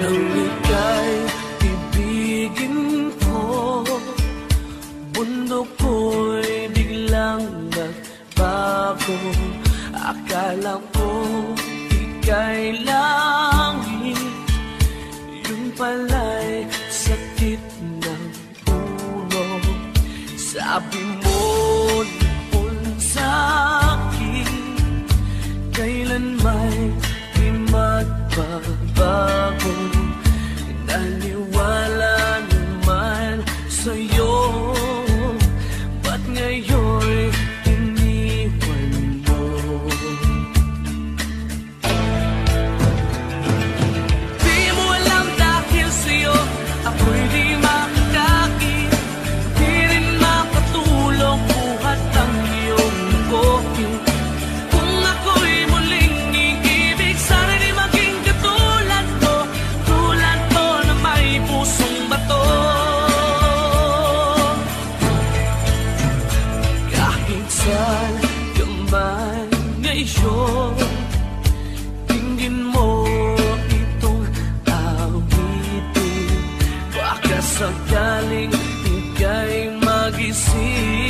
Nang ika'y ko. Bundok ko'y biglang nagbago. Akala ko ika'y langit. Yung pala'y sakit ng ulo. Sabi mo sakaling ika'y magising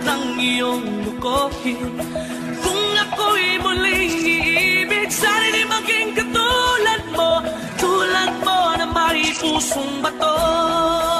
ng iyong lukohin. Kung ako'y muling iibig Sarili maging katulad mo. Tulad mo na may pusong bato.